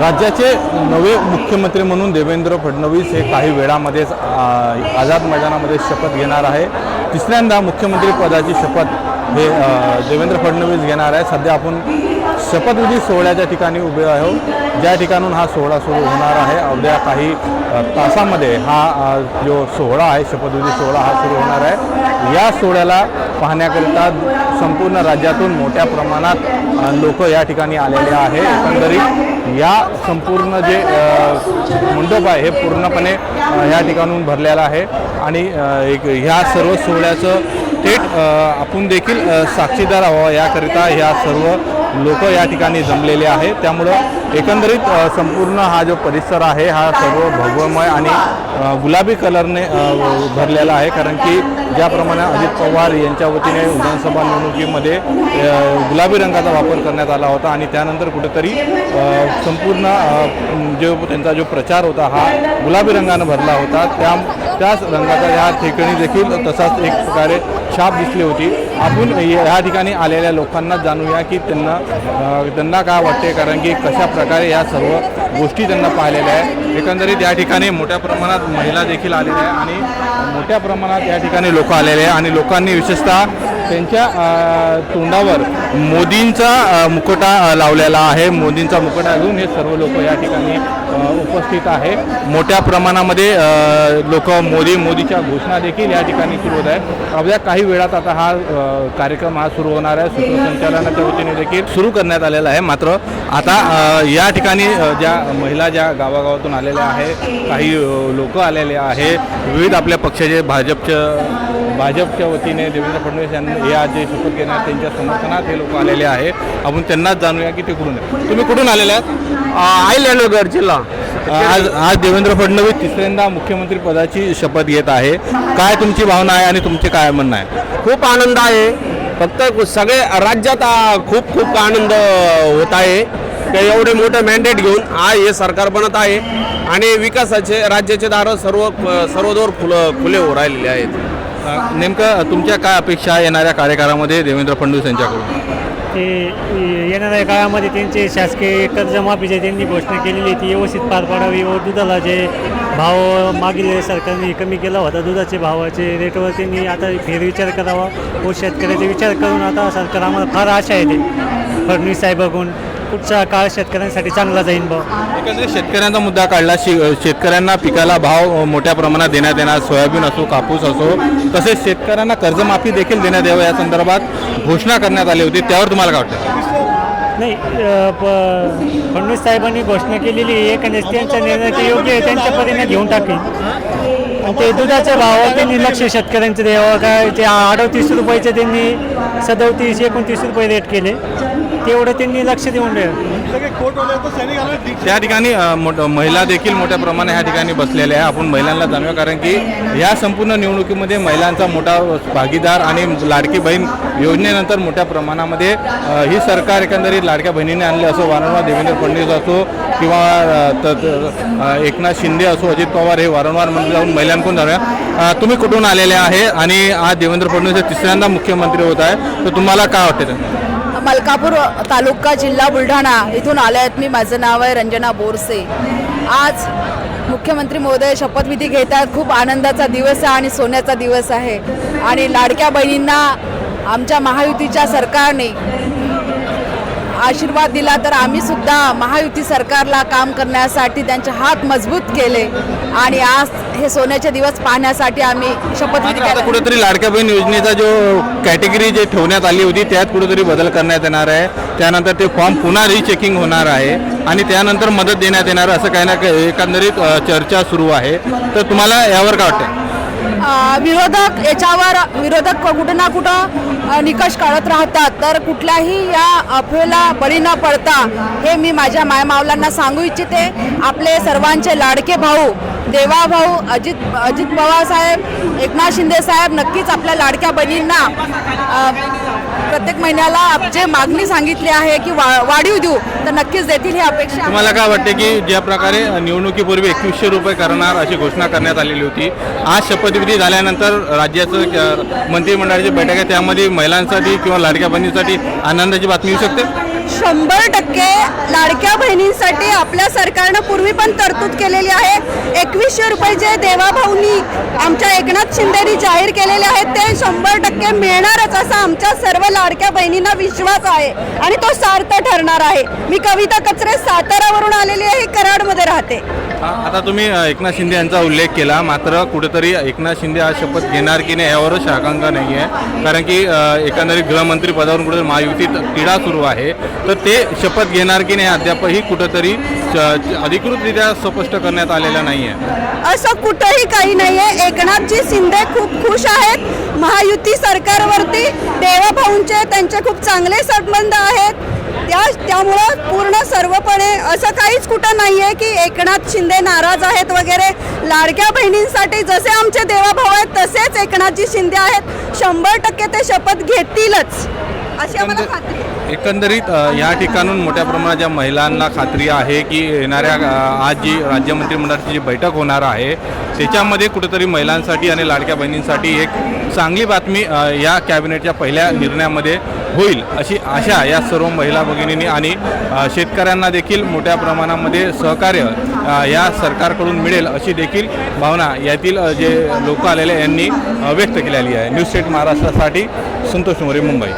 राज्याचे नवे मुख्यमंत्री म्हणून देवेंद्र फडणवीस हे काही वेळामध्येच आझाद मैदानामध्ये शपथ घेणार आहे. तिसऱ्यांदा मुख्यमंत्री पदाची शपथ हे देवेंद्र फडणवीस घेणार आहे. सध्या आपण शपथविधी सोहळ्याच्या ठिकाणी उभे आहोत. ज्या ठिकाणून हा सोहळा सुरू होणार आहे अवघ्या काही तासामध्ये हा जो सोहळा आहे शपथविधी सोहळा हा सुरू होणार आहे. या सोहळ्याला पाहण्याकरिता संपूर्ण राज्यातून मोठ्या प्रमाणात लोक या ठिकाणी आलेले आहे. एकंदरीत या संपूर्ण जे मंडप आहे हे पूर्णपणे या ठिकाणून भरलेलं आहे. आणि एक ह्या सर्व सोहळ्याचं थेट आपण देखील साक्षीदार व्हावा याकरिता ह्या सर्व लोक या ठिकाणी जमलेले आहेत. त्यामुळं एकंदरीत संपूर्ण हा जो परिसर आहे हा सर्व भगवमय आणि गुलाबी कलरने भरलेला आहे. कारण की ज्याप्रमाणे अजित पवार यांच्या वतीने विधानसभा निवडणुकीमध्ये गुलाबी रंगाचा वापर करण्यात आला होता आणि त्यानंतर कुठेतरी संपूर्ण जो त्यांचा जो प्रचार होता हा गुलाबी रंगानं भरला होता. त्या त्याच रंगाचा या ठिकाणी देखील तसाच एक प्रकारे छाप दिसली होती. आपण या ठिकाणी आलेल्या लोकांना जाणूया की त्यांना त्यांना काय वाटते? कारण की कशा प्रकारे या सर्व गोष्टी त्यांना पाहिलेल्या आहे एकंदरीत या ठिकाणी मोठ्या प्रमाणात महिला देखील आलेल्या आहे आणि मोठ्या प्रमाणात या ठिकाणी लोक आलेले आहे आणि लोकांनी विशेषतः त्यांच्या तोंडावर मोदींचा मुकुटा लावलेला आहे. मोदींचा मुकुटा घेऊन हे सर्व लोक या ठिकाणी उपस्थित आहे. मोठ्या प्रमाणामध्ये लोक मोदी मोदीच्या घोषणा देखील या ठिकाणी सुरू होत आहे अवघ्या काही वेळात आता हा कार्यक्रम हा सुरू होणार आहे. सूत्रसंचालनाच्या वतीने देखील सुरू करण्यात आलेला आहे. मात्र आता या ठिकाणी ज्या महिला ज्या गावागावातून आलेल्या आहे काही लोक आलेले आहे विविध आपल्या पक्षाचे भाजपच्या भाजपच्या वतीने देवेंद्र फडणवीस यांनी या जे शपथ घेणार त्यांच्या समर्थनात हे लोक आलेले आहे आपण त्यांनाच जाणूया की ते कुठून तुम्ही कुठून आलेले आहात? आयलँडनगर जिल्हा. आज आज देवेंद्र फडणवीस तिसऱ्यांदा मुख्यमंत्री पदाची शपथ घेत आहे. काय तुमची भावना आहे आणि तुमचे काय म्हणणं आहे? खूप आनंद आहे. फक्त सगळे राज्यात खूप खूप आनंद होत आहे. ते एवढे मोठे मॅन्डेट घेऊन हा हे सरकार बनत आहे. आणि विकासाचे राज्याचे दार सर्व सर्वदूर फुलं खुले हो राहिलेले आहेत. नेमकं तुमच्या काय अपेक्षा आहे येणाऱ्या कार्यकाळामध्ये देवेंद्र फडणवीस यांच्याकडून? ते येणाऱ्या काळामध्ये त्यांचे शासकीय कर्जमाफीचे त्यांनी घोषणा केलेली ती व्यवस्थित पार पाडावी व दुधाला जे भाव मागील सरकारने कमी केला होता दुधाचे भावाचे रेटवर त्यांनी आता फेरविचार करावा व शेतकऱ्याचा विचार करून आता सरकार आम्हाला फार आशा आहे फडणवीस साहेबाकडून पुढचा काळ शेतकऱ्यांसाठी चांगला जाईन बा एकंदरीत शेतकऱ्यांचा मुद्दा काढला शे शेतकऱ्यांना पिकाला भाव मोठ्या प्रमाणात देण्यात येणार सोयाबीन असो कापूस असो तसेच शेतकऱ्यांना कर्जमाफी देखील देण्यात यावं या संदर्भात घोषणा करण्यात आली होती. त्यावर तुम्हाला काय वाटतं? नाही अ, प- फडणवीस साहेबांनी घोषणा केलेली आहे एखाद्या त्यांचा निर्णय ते योग्य आहे त्यांच्या परीने घेऊन टाकेल आणि ते दुधाच्या भावावर त्यांनी लक्ष शेतकऱ्यांचं. द्यावं काय ते अडतीस रुपयाचे त्यांनी सदतीस एकोणतीस रुपये रेट केले. तेवढं त्यांनी लक्ष देऊन त्या ठिकाणी मोठ महिला देखील मोठ्या प्रमाणात ह्या ठिकाणी बसलेल्या आहे आपण महिलांना जाणूया कारण की या संपूर्ण निवडणुकीमध्ये महिलांचा मोठा भागीदार आणि लाडकी बहीण योजनेनंतर मोठ्या प्रमाणामध्ये ही सरकार एकंदरीत लाडक्या बहिणीने आणले असो वारंवार देवेंद्र फडणवीस असो किंवा एकनाथ शिंदे असो अजित पवार हे वारंवार म्हणजे जाऊन महिलांकडून जाणूया तुम्ही कुठून आलेले आहे? आणि आज देवेंद्र फडणवीस हे तिसऱ्यांदा मुख्यमंत्री होत आहे. तर तुम्हाला काय वाटते? मलकापूर तालुका जिल्हा बुलढाणा इथून आले आहेत मी. माझं नाव आहे रंजना बोरसे. आज मुख्यमंत्री महोदय शपथविधी घेत आहेत खूप आनंदाचा दिवस आहे आणि सोन्याचा दिवस आहे. आणि लाडक्या बहिणींना आमच्या महायुतीच्या सरकारने आशीर्वाद दिला तर आम्ही सुद्धा महायुती सरकारला काम करण्यासाठी त्यांचे हात मजबूत केले. आणि आज हे सोन्याचे दिवस पाहण्यासाठी आम्ही केला कुठेतरी लाडक्या बहीण योजनेचा जो कॅटेगरी जे ठेवण्यात आली होती त्यात कुठेतरी बदल करण्यात येणार आहे. त्यानंतर ते फॉर्म पुन्हा रिचेकिंग होणार आहे आणि त्यानंतर मदत देण्यात येणार असं काही ना काही एकंदरीत चर्चा सुरू आहे. तर तुम्हाला यावर काय वाटतं विरोधक याच्यावर विरोधक कुठं ना कुठं निकष काढत राहतात. तर कुठल्याही या अफवेला बळी न पडता हे मी माझ्या मायमावलांना सांगू इच्छिते. आपले सर्वांचे लाडके भाऊ देवा भाऊ अजित अजित पवार साहेब एकनाथ शिंदे साहेब नक्कीच आपल्या लाडक्या बहिणींना प्रत्येक महिन्याला जे मागणी सांगितली आहे की वा वाढीव देऊ तर नक्कीच देतील ही अपेक्षा तुम्हाला काय वाटते की ज्या प्रकारे निवडणुकीपूर्वी एकवीसशे रुपये करणार अशी घोषणा करण्यात आलेली होती आज शपथविधी झाल्यानंतर राज्याचं मंत्रिमंडळाची बैठक आहे त्यामध्ये महिलांसाठी किंवा लाडक्या बहिणीसाठी आनंदाची बातमी येऊ शकते? शंभर टक्के लाडक्या बहिणींसाठी आपल्या सरकारनं पूर्वी पण तरतूद केलेली आहे. एकवीसशे रुपये जे देवाभाऊनी आमच्या एकनाथ शिंदेनी जाहीर केलेले आहेत ते शंभर टक्के मिळणारच असा आमच्या सर्व लाडक्या बहिणींना विश्वास आहे आणि तो सार्थ ठरणार आहे. मी कविता कचरे सातारावरून आलेली आहे कराडमध्ये राहते. आता तुम्ही एकनाथ शिंदे यांचा उल्लेख केला. मात्र कुठेतरी एकनाथ शिंदे हा शपथ घेणार की नाही यावर शाकांका नाही आहे. कारण की एकंदरीत गृहमंत्री पदावरून कुठे महायुतीत तिढा सुरू आहे. तर ते शपथ घेणार की नाही अद्यापही कुठेतरी अधिकृतरित्या स्पष्ट करण्यात आलेलं नाही आहे. असं कुठंही काही नाही आहे. एकनाथजी शिंदे खूप खुश आहेत. महायुती सरकारवरती देवाभाऊंचे त्यांचे खूप चांगले संबंध आहेत. त्या त्यामुळं पूर्ण सर्वपणे असं काहीच कुठं नाहीये की एकनाथ शिंदे नाराज आहेत वगैरे. लाडक्या बहिणींसाठी जसे आमचे देवाभाऊ आहेत तसेच एकनाथजी शिंदे आहेत. शंभर टक्के ते शपथ घेतीलच. अशी आम्हाला खात्री आहे. एकंदरीत अ, या ठिकाणून मोठ्या प्रमाणात ज्या महिलांना खात्री आहे की येणाऱ्या अ, आज जी राज्य मंत्रिमंडळाची जी बैठक होणार आहे त्याच्यामध्ये कुठेतरी महिलांसाठी आणि लाडक्या बहिणींसाठी एक चांगली बातमी अ, या कॅबिनेटच्या पहिल्या निर्णयामध्ये होईल अशी आशा या सर्व महिला भगिनींनी आणि शेतकऱ्यांना देखील मोठ्या प्रमाणामध्ये सहकार्य या सरकारकडून मिळेल अशी देखील भावना यातील जे लोक आलेले यांनी व्यक्त केलेली आहे. न्यूज स्टेट महाराष्ट्रासाठी संतोष मोरे मुंबई.